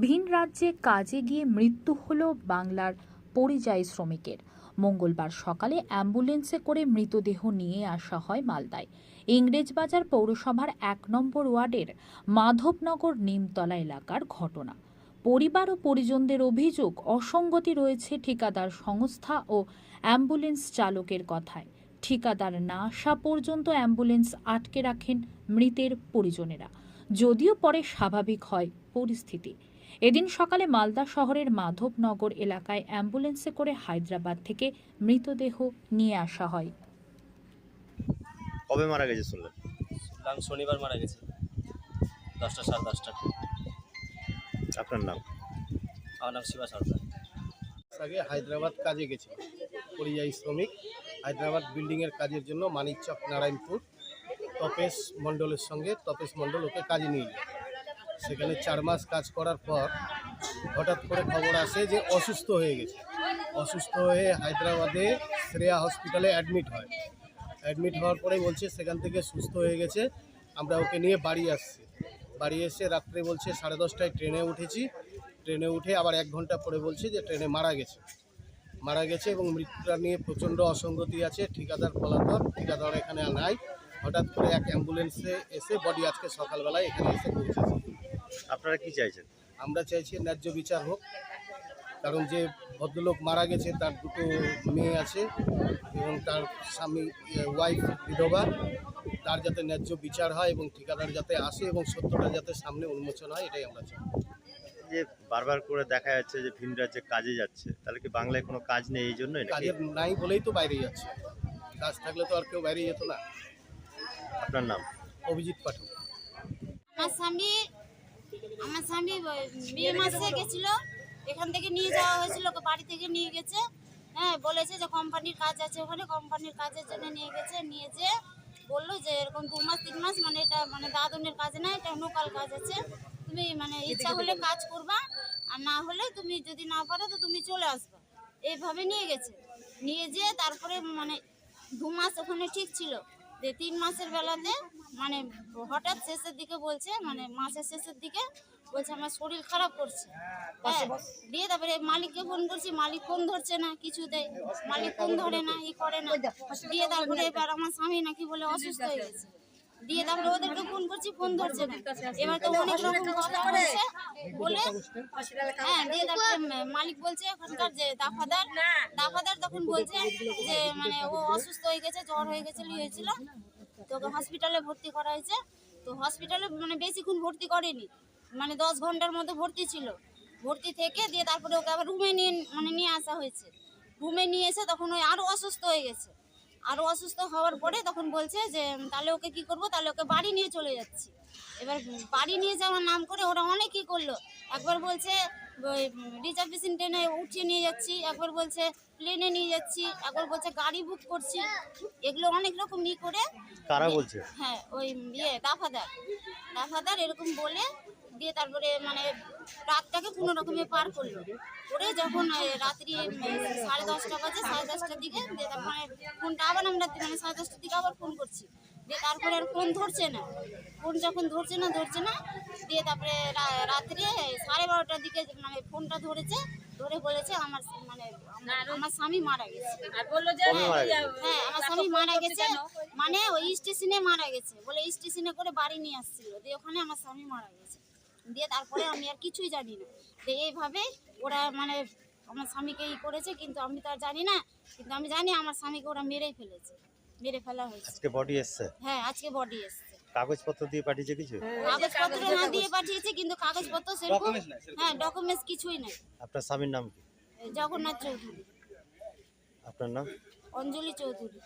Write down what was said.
ভিন রাজ্যে কাজে গিয়ে মৃত্যু হল বাংলার পরিযায়ী শ্রমিকের। মঙ্গলবার সকালে অ্যাম্বুলেন্সে করে মৃতদেহ নিয়ে আসা হয় মালদায়। ইংরেজবাজার পৌরসভার এক নম্বর ওয়ার্ডের মাধবনগর নিমতলা এলাকার ঘটনা। পরিবার ও পরিজনদের অভিযোগ, অসঙ্গতি রয়েছে ঠিকাদার সংস্থা ও অ্যাম্বুলেন্স চালকের কথায়। ঠিকাদার না আসা পর্যন্ত অ্যাম্বুলেন্স আটকে রাখেন মৃতের পরিজনেরা। যদিও পরে স্বাভাবিক হয় পরিস্থিতি। এদিন সকালে মালদা শহরের মাধবনগর এলাকায় অ্যাম্বুলেন্সে করে হায়দ্রাবাদ থেকে মৃতদেহ নিয়ে আসা হয়। কবে মারা গেছে শুনলেন শুনলাম শনিবার মারা গেছে। দশটা সাড়ে দশটা। আপনার নাম? আমার নাম শিবা সরকার। আগে হায়দ্রাবাদ কাজে গেছে। পরিযায়ী শ্রমিক। হায়দ্রাবাদ বিল্ডিংয়ের কাজের জন্য মানিকচক নারায়ণপুর। তপেশ মণ্ডলের সঙ্গে তপেশ মণ্ডল ওকে কাজে নিয়ে যায় সেখানে চার মাস কাজ করার পর হঠাৎ করে খবর আসে যে অসুস্থ হয়ে গেছে। অসুস্থ হয়ে হায়দ্রাবাদে শ্রেয়া হসপিটালে অ্যাডমিট হয়। অ্যাডমিট হওয়ার পরে বলছে, সেখান থেকে সুস্থ হয়ে গেছে, আমরা ওকে নিয়ে বাড়ি আসছি। বাড়ি এসে রাত্রে বলছে, সাড়ে দশটায় ট্রেনে উঠেছি। ট্রেনে উঠে আবার এক ঘণ্টা পরে বলছে যে ট্রেনে মারা গেছে। মারা গেছে এবং মৃত্যুটা নিয়ে প্রচণ্ড অসঙ্গতি আছে, ঠিকাদার পলাতক, ঠিকাদার এখানে আর নাই। হঠাৎ করে এক অ্যাম্বুলেন্সে এসে বডি আজকে সকালবেলায় এখানে এসে পৌঁছেছে। আপনারা কি চাইছেন? আমরা চাইছি ন্যায্য বিচার হোক। কারণ যে ভদ্রলোক মারা গেছে তার দুটো মেয়ে আছে এবং তার স্বামী ওয়াইফ বিধবা। তার যাতে ন্যায্য বিচার হয় এবং ঠিকাদার যাতে আসে এবং সত্যটা যাতে সামনে উন্মোচন হয় এটাই আমরা চাই। যে বারবার করে দেখা যাচ্ছে যে ভিন রাজ্যে কাজে যাচ্ছে তাহলে কি বাংলায় কোনো কাজ নেই এই জন্যই নাকি? কাজের নাই বলেই তো বাইরে যাচ্ছে। কাজ থাকলে তো আর কেউ বাইরে যেত না। আপনার নাম? অভিজিৎ পাঠক। আমার স্বামী আমার স্বামী মে মাসে গেছিল এখান থেকে নিয়ে যাওয়া হয়েছিল ওকে বাড়ি থেকে নিয়ে গেছে। হ্যাঁ বলেছে যে কোম্পানির কাজ আছে ওখানে কোম্পানির কাজের জন্য নিয়ে গেছে নিয়ে যে বলল যে এরকম দু মাস তিন মাস মানে এটা মানে দাদনের কাজ না এটা লোকাল কাজ আছে। তুমি মানে ইচ্ছা হলে কাজ করবা আর না হলে তুমি যদি না পারো তো তুমি চলে আসবা। এইভাবে নিয়ে গেছে। নিয়ে যেয়ে তারপরে মানে দু মাস ওখানে ঠিক ছিল। যে তিন মাসের বেলাতে মানে হঠাৎ শেষের দিকে বলছে মানে মাসের শেষের দিকে বলছে আমার শরীর খারাপ করছে। হ্যাঁ দিয়ে তারপরে মালিককে ফোন করছি মালিক ফোন ধরছে না কিছু দেয়। মালিক ফোন ধরে না ই করে না। দিয়ে তারপরে এবার আমার স্বামী নাকি বলে অসুস্থ হয়ে গেছে। দিয়ে তারপরে ওদেরকে ফোন করছি ফোন ধরছে না। এবার তো অনেক রকম কথা বলছে। বলে হ্যাঁ দিয়ে তারপরে মালিক বলছে যে দাফাদার দাফাদার তখন বলছে যে মানে ও অসুস্থ হয়ে গেছে জ্বর হয়ে গেছিল ই হয়েছিল। তো ওকে হসপিটালে ভর্তি করা হয়েছে। তো হসপিটালে মানে বেশিক্ষণ ভর্তি করেনি। মানে দশ ঘণ্টার মধ্যে ভর্তি ছিল। ভর্তি থেকে দিয়ে তারপরে ওকে আবার রুমে নিয়ে মানে নিয়ে আসা হয়েছে। রুমে নিয়ে এসে তখন ওই আরও অসুস্থ হয়ে গেছে। আরও অসুস্থ হওয়ার পরে তখন বলছে যে তাহলে ওকে কি করব? তাহলে ওকে বাড়ি নিয়ে চলে যাচ্ছি। এবার বাড়ি নিয়ে যাওয়ার নাম করে ওরা অনেক কী করল। একবার বলছে রিজার্ভেশন ট্রেনে উঠিয়ে নিয়ে যাচ্ছি। একবার বলছে প্লেনে নিয়ে যাচ্ছি। একবার বলছে গাড়ি বুক করছি। এগুলো অনেক রকম ই করে কারা বলছে? হ্যাঁ ওই ইয়ে দাফাদার। দাফাদার এরকম বলে দিয়ে তারপরে মানে রাতটাকে কোনো রকমে পার করল। করে যখন রাত্রি সাড়ে দশটা বাজে সাড়ে দশটার দিকে দিয়ে তারপরে ফোনটা আবার আমরা মানে সাড়ে দশটার দিকে আবার ফোন করছি। দিয়ে তারপরে আর ফোন ধরছে না। ফোন যখন ধরছে না ধরছে না দিয়ে তারপরে রা- রাত্রে সাড়ে বারোটার দিকে মানে ফোনটা ধরেছে ধরে বলেছে আমার মানে আমার- স্বামী মারা গেছে। মারা গেছে। হ্যাঁ আমার স্বামী মারা গেছে। মানে ওই স্টেশনে মারা গেছে। বলে স্টেশনে করে বাড়ি নিয়ে আসছিল। দিয়ে ওখানে আমার স্বামী মারা গেছে। দিয়ে তারপরে আমি আর কিছুই জানি না। দিয়ে এইভাবে ওরা মানে আমার স্বামীকে ই করেছে কিন্তু আমি তো আর জানি না। কিন্তু আমি জানি আমার স্বামীকে ওরা মেরেই ফেলেছে। মেরে ফেলা হয়েছে। আজকে বডি এসছে? হ্যাঁ আজকে বডি এসছে। কাগজপত্র দিয়ে পাঠিয়েছে কিছু? কাগজপত্র না দিয়ে পাঠিয়েছে কিন্তু কাগজপত্র সেরকম হ্যাঁ ডকুমেন্টস কিছুই নেই। আপনার স্বামীর নাম কি? জগন্নাথ চৌধুরী। আপনার নাম? অঞ্জলি চৌধুরী।